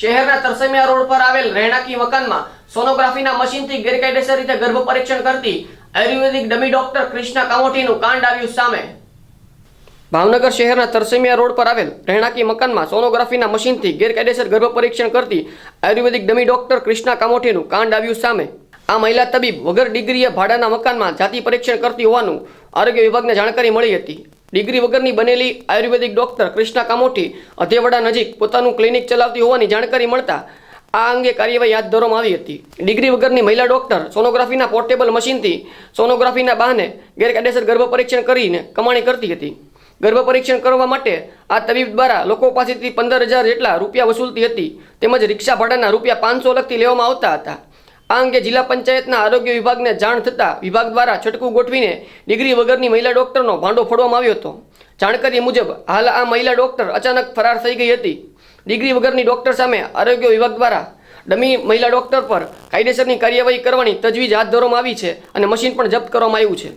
શહેરના તરસમિયા રોડ પર આવેલ રહેણાંકી મકાનમાં સોનોગ્રાફીના મશીનથી ગેરકાયદેસર રીતે ગર્ભ પરીક્ષણ કરતી આયુર્વેદિક ડમી ડોક્ટર કૃષ્ણા કામોઠીનું કાંડ આવ્યું સામે. ભાવનગર શહેરના તરસમિયા રોડ પર આવેલ રહેણાંકી મકાનમાં સોનોગ્રાફીના મશીનથી ગેરકાયદેસર ગર્ભ પરીક્ષણ કરતી આયુર્વેદિક ડમી ડોક્ટર કૃષ્ણા કામોઠીનું કાંડ આવ્યું સામે. આ મહિલા તબીબ વગર ડિગ્રીએ ભાડાના મકાનમાં જાતિ પરીક્ષણ કરતી હોવાનું આરોગ્ય વિભાગને જાણકારી મળી હતી. ડિગ્રી વગરની બનેલી આયુર્વેદિક ડોક્ટર કૃષ્ણા કામોઠી અધેવાડા નજીક પોતાનું ક્લિનિક ચલાવતી હોવાની જાણકારી મળતા આ અંગે કાર્યવાહી હાથ ધરવામાં આવી હતી. ડિગ્રી વગરની મહિલા ડોક્ટર સોનોગ્રાફીના પોર્ટેબલ મશીનથી સોનોગ્રાફીના બહાને ગેરકાયદેસર ગર્ભ પરીક્ષણ કરીને કમાણી કરતી હતી. ગર્ભ પરીક્ષણ કરવા માટે આ તબીબ દ્વારા લોકો પાસેથી પંદર હજાર જેટલા રૂપિયા વસૂલતી હતી. તેમજ રિક્ષા ભાડાના રૂપિયા પાંચસો અલગથી લેવામાં આવતા હતા. આ અંગે જિલ્લા પંચાયતના આરોગ્ય વિભાગને જાણ થતાં વિભાગ દ્વારા છટકું ગોઠવીને ડિગ્રી વગરની મહિલા ડોક્ટરનો ભાંડો ફોડવામાં આવ્યો હતો. જાણકારી મુજબ હાલ આ મહિલા ડોક્ટર અચાનક ફરાર થઈ ગઈ હતી. ડિગ્રી વગરની ડોક્ટર સામે આરોગ્ય વિભાગ દ્વારા ડમી મહિલા ડોક્ટર પર કાયદેસરની કાર્યવાહી કરવાની તજવીજ હાથ ધરવામાં આવી છે અને મશીન પણ જપ્ત કરવામાં આવ્યું છે.